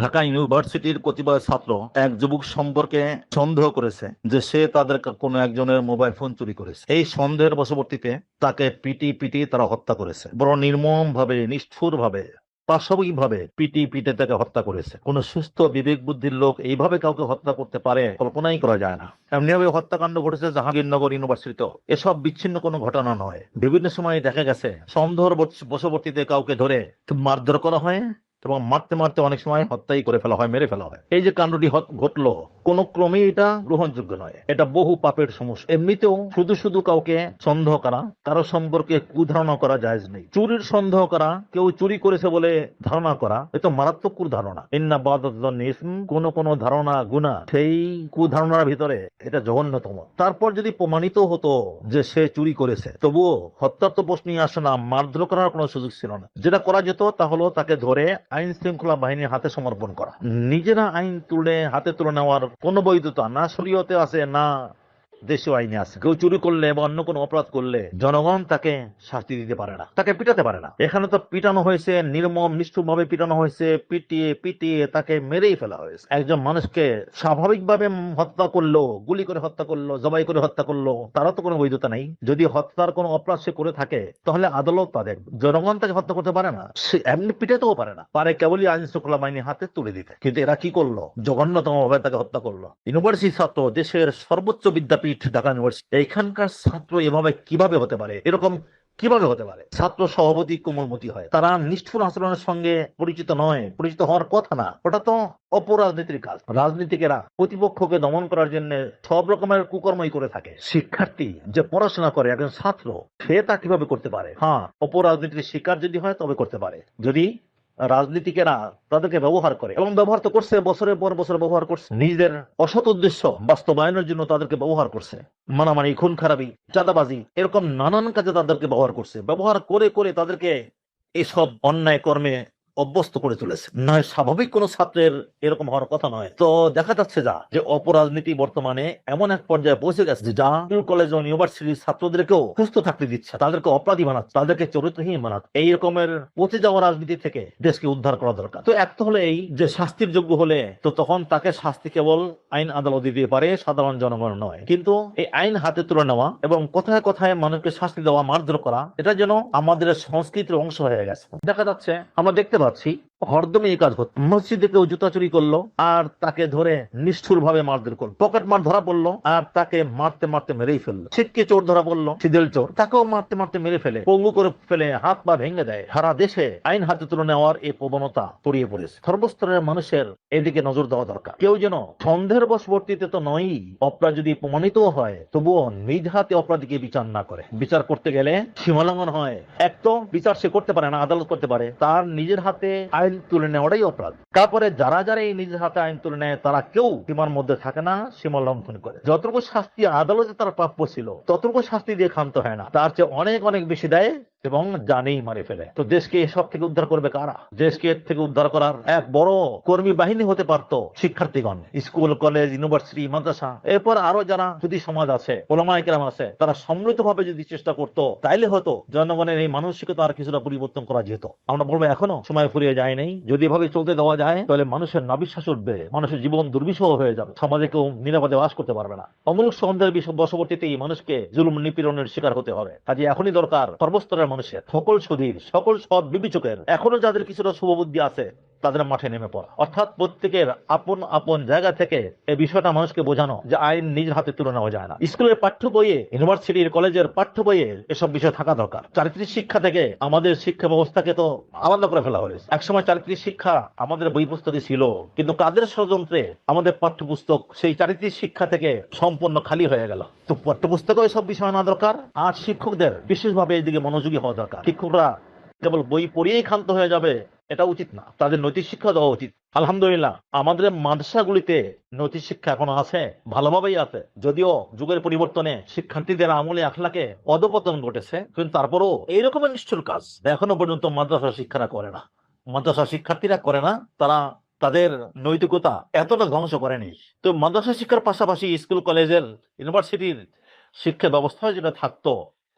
ঢাকা ইউনিভার্সিটির কতিপয় ছাত্র এক যুবক সম্পর্কে সন্দেহ করেছে যে সে তাদের কোনো একজনের মোবাইল ফোন চুরি করেছে। এই সন্দেহের বশবর্তীতে তাকে পিটি পিটি তারা হত্যা করেছে। বড় নির্মম ভাবে নিষ্ঠুর ভাবে পাশবিক ভাবে পিটি পিটে তাকে হত্যা করেছে। কোন সুস্থ বিবেক বুদ্ধির লোক এইভাবে কাউকে হত্যা করতে পারে কল্পনাই করা যায় না। এমনিভাবে হত্যাকাণ্ড ঘটেছে জাহাঙ্গীরনগর ইউনিভার্সিটিতেও। এসব বিচ্ছিন্ন কোনো ঘটনা নয়। বিভিন্ন সময় দেখা গেছে, সন্দেহর বশবর্তীতে কাউকে ধরে মারধর করা হয় এবং মারতে মারতে অনেক সময় হত্যাই করে ফেলা হয়, মেরে ফেলা হয়। এই যে কাণ্ডটি ঘটলো, কোন ক্রমেই এটা গ্রহণযোগ্য নয়। এটা বহু পাপের সমস্যা। এমনিতেও শুধু শুধু কাউকে সন্দেহ করা, কারও সম্পর্কে কুধারণা করা যায় নেই। চুরির সন্দেহ করা, কেউ চুরি করেছে বলে ধারণা করা, এ তো মারাত্মক কুধারণা। ইন্না বাদিসম কোন কোন ধারণা গুণা, সেই কুধারণার ভিতরে এটা জঘন্যতম। তারপর যদি প্রমাণিত হতো যে সে চুরি করেছে, তবুও হত্যার তো প্রশ্নই আসে না, মারধর করার কোনো সুযোগ ছিল না। যেটা করা যেত তা হলো তাকে ধরে আইন শৃঙ্খলা বাহিনীর হাতে সমর্পণ করা। নিজেরা আইন তুলে, হাতে তুলে নেওয়ার কোনো বৈধতা না, শরীয়তে আছে না দেশীয় আইনে আছে। কেউ চুরি করলে বা অন্য কোনো অপরাধ করলে জনগণ তাকে শাস্তি দিতে পারে না। তাকে পিটাতে পারে না। এখানে তো পিটানো হয়েছে, নির্মম নিষ্ঠুর ভাবে পিটানো হয়েছে, পিটিয়ে পিটিয়ে তাকে মেরেই ফেলা হয়েছে। একজন মানুষকে স্বাভাবিকভাবে হত্যা করল, গুলি করে হত্যা করল, জবাই করে হত্যা করল, তারও তো কোনো বৈধতা নেই। যদি হত্যার কোনো অপরাধ সে করে থাকে, তাহলে আদালত তা দেখবে জনগণ তাকে হত্যা করতে পারে না। সে এমনি পিটাতেও পারে না। পারে কেবলই আইন শৃঙ্খলা বাহিনীর হাতে তুলে দিতে। কিন্তু এরা কি করল? জঘন্যতম ভাবে তাকে হত্যা করল। ইউনিভার্সিটি ছাত্র, দেশের সর্বোচ্চ বিদ্যাপীঠ ঢাকা ইউনিভার্সিটি এইখানকার ছাত্র এভাবে কীভাবে হতে পারে? এরকম কীভাবে হতে পারে? ছাত্র সভাপতি কোমলমতি হয়। তারা নিষ্ঠুর আচরণের সঙ্গে পরিচিত নয়, পরিচিত হওয়ার কথা না। ওটা তো অপরাজনীতির কাজ। রাজনীতিকেরা প্রতিপক্ষকে দমন করার জন্য সব রকমের কুকর্মই করে থাকে। শিক্ষার্থী যে পড়াশোনা করে একজন ছাত্র, সে তা কীভাবে করতে পারে? হ্যাঁ অপরাজনীতির শিকার যদি হয় তবে করতে পারে। যদি রাজনীতিকেরা তাদেরকে ব্যবহার করে এবং ব্যবহার তো করছে, বছরের পর বছর ব্যবহার করছে। নিজেদের অসৎ উদ্দেশ্য বাস্তবায়নের জন্য তাদেরকে ব্যবহার করছে। মানামানি খুন খারাপি চাঁদাবাজি, এরকম নানান কাজে তাদেরকে ব্যবহার করছে। ব্যবহার করে করে তাদেরকে এইসব অন্যায় কর্মে অভ্যস্ত করে তুলেছে। নয়, স্বাভাবিক কোন ছাত্রের এরকম হওয়ার কথা নয়। তো দেখা যাচ্ছে যা, যে অপরাজনীতি বর্তমানে এমন এক পর্যায়ে পৌঁছে গেছে যে কলেজ ও ইউনিভার্সিটির ছাত্রদেরকেও সুস্থ থাকতে দিচ্ছে। তাদেরকে অপরাধী বানাচ্ছে তাদেরকে চরিত্রহীন বানাচ্ছে এই রকমের পচে যাওয়া রাজনীতি থেকে দেশকে উদ্ধার করা দরকার। তো এক তো হলো এই যে শাস্তির যোগ্য হলে, তো তখন তাকে শাস্তি কেবল আইন আদালত দিতে পারে, সাধারণ জনগণ নয়। কিন্তু এই আইন হাতে তুলে নেওয়া এবং কথায় কথায় মানুষকে শাস্তি দেওয়া, মারধর করা, এটা যেন আমাদের সংস্কৃতির অংশ হয়ে গেছে। দেখা যাচ্ছে, আমরা দেখতে পাচ্ছি negoci হরদমে এই কাজ হচ্ছে মসজিদে কেউ জুতা চুরি করল আর তাকে ধরে নিষ্ঠুর ভাবে মারধর করল। পকেট মার ধরা পড়ল আর তাকে মারতে মারতে মেরেই ফেলল। ছিটকে চোর ধরা পড়ল, সিদেল চোর। তাকেও মারতে মারতে মেরে ফেলে, পঙ্গু করে ফেলে হাত পা ভেঙে দেয়। সারা দেশে আইন হাতে তুলে নেওয়ার এই প্রবণতা ছড়িয়ে পড়েছে। সর্বস্তরের মানুষের এদিকে নজর দেওয়া দরকার। কেউ যেন সন্দেহের বশবর্তীতে তো নয়ই। অপরাধ যদি প্রমাণিত হয়, তবুও নিজ হাতে অপরাধীকে বিচার না করে। বিচার করতে গেলে সীমালঙ্ঘন হয়। এক তো বিচার সে করতে পারে না, আদালত করতে পারে। তার নিজের হাতে আইন তুলে নেওয়াটাই অপরাধ। তারপরে যারা যারা এই নিজের হাতে আইন তুলে নেয়, তারা কেউ সীমার মধ্যে থাকে না, সীমা লঙ্ঘন করে। যতটুকু শাস্তি আদালতে তার প্রাপ্য ছিল, ততটুকু শাস্তি দিয়ে ক্ষান্ত হয় না। তার চেয়ে অনেক অনেক বেশি দেয় এবং জানেই মারে ফেলে। তো দেশকে এসব থেকে উদ্ধার করবে কারা? দেশকে এর থেকে উদ্ধার করার এক বড় কর্মী বাহিনী হতে পারতো শিক্ষার্থীগণ। স্কুল, কলেজ, ইউনিভার্সিটি, মাদ্রাসা। এরপর আরও যারা যদি সমাজ আছে ওলামাই কেরাম আছে, তারা সম্মিলিত ভাবে যদি চেষ্টা করতো, তাইলে হয়তো জনগণের এই মানসিকতা আর কিছুটা পরিবর্তন করা যেত। আমরা বলব এখনও সময় ফুরিয়ে যায় নাই। যদি এভাবে চলতে দেওয়া যায়, তাহলে মানুষের নাবিশ্বাস উঠবে, মানুষের জীবন দুর্বিষহ হয়ে যাবে। সমাজে কেউ নিরাপদে বাস করতে পারবে না। অমূলক সন্দেহের বশবর্তীতেই মানুষকে জুলুম নিপীড়নের শিকার হতে হবে। কাজে এখনই দরকার সর্বস্তরের মানুষের। সকল সুধীর সকল সৎ বিবেচকের। এখনও যাদের কিছুটা শুভবুদ্ধি আছে তাদের মাঠে নেমে পড়া। অর্থাৎ প্রত্যেকের আপন আপন জায়গা থেকে এই বিষয়টা মানুষকে বোঝানো যে আইন নিজের হাতে তুলে নেওয়া যায় না। স্কুলের পাঠ্য বইয়ে, ইউনিভার্সিটির কলেজের পাঠ্য বইয়ে এসব বিষয় থাকা দরকার। চারিত্রিক শিক্ষা থেকে আমাদের শিক্ষা ব্যবস্থাকে তো আলাদা করে ফেলা হয়েছে। একসময় চারিত্রিক শিক্ষা আমাদের বই পুস্তকে ছিল, কিন্তু কাদের ষড়যন্ত্রে আমাদের পাঠ্যপুস্তক সেই চারিত্রিক শিক্ষা থেকে সম্পূর্ণ খালি হয়ে গেল। তো পাঠ্যপুস্তকেও এসব বিষয় না দরকার, আর শিক্ষকদের বিশেষভাবে এইদিকে মনোযোগী হওয়া দরকার। শিক্ষকরা কেবল বই পড়িয়েই ক্ষান্ত হয়ে যাবে এটা উচিত না। তাদের নৈতিক শিক্ষা দেওয়া উচিত। আলহামদুলিল্লাহ, আমাদের মাদ্রাসাগুলিতে নৈতিক শিক্ষা এখনও আছে, ভালোভাবেই আছে। যদিও যুগের পরিবর্তনে শিক্ষার্থীদের আমলে আখলাকে অধপতন ঘটেছে, কিন্তু তারপরও এই রকমের নিষ্ঠুর কাজ। এখনও পর্যন্ত মাদ্রাসা শিক্ষারা করে না। মাদ্রাসা শিক্ষার্থীরা করে না, তারা তাদের নৈতিকতা এতটা ধ্বংস করেনি। তো মাদ্রাসা শিক্ষার পাশাপাশি স্কুল, কলেজের, ইউনিভার্সিটির শিক্ষা ব্যবস্থা যেটা থাকতো,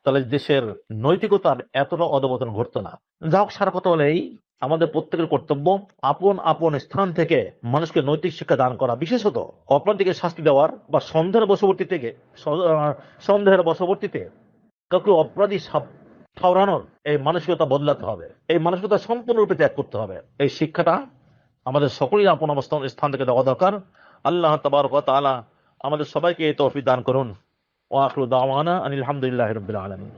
তাহলে দেশের নৈতিকতার এতটা অধপতন ঘটতো না। যা হোক, সারা কথা হলে এই আমাদের প্রত্যেকের কর্তব্য আপন আপন স্থান থেকে মানুষকে নৈতিক শিক্ষা দান করা। বিশেষত অপরাধীকে শাস্তি দেওয়ার বা সন্দেহের বশবর্তী থেকে সন্দেহের বশবর্তীতে কাউকে অপরাধী ঠাউরানোর এই মানসিকতা বদলাতে হবে। এই মানসিকতা সম্পূর্ণরূপে ত্যাগ করতে হবে। এই শিক্ষাটা আমাদের সকলেই আপন অবস্থান স্থান থেকে দেওয়া দরকার। আল্লাহ তাবারক তাআলা আমাদের সবাইকে এই তৌফিক দান করুন। ওয়া আখিরু দাওয়ানা আনিল হামদুলিল্লাহি রাব্বিল আলামিন।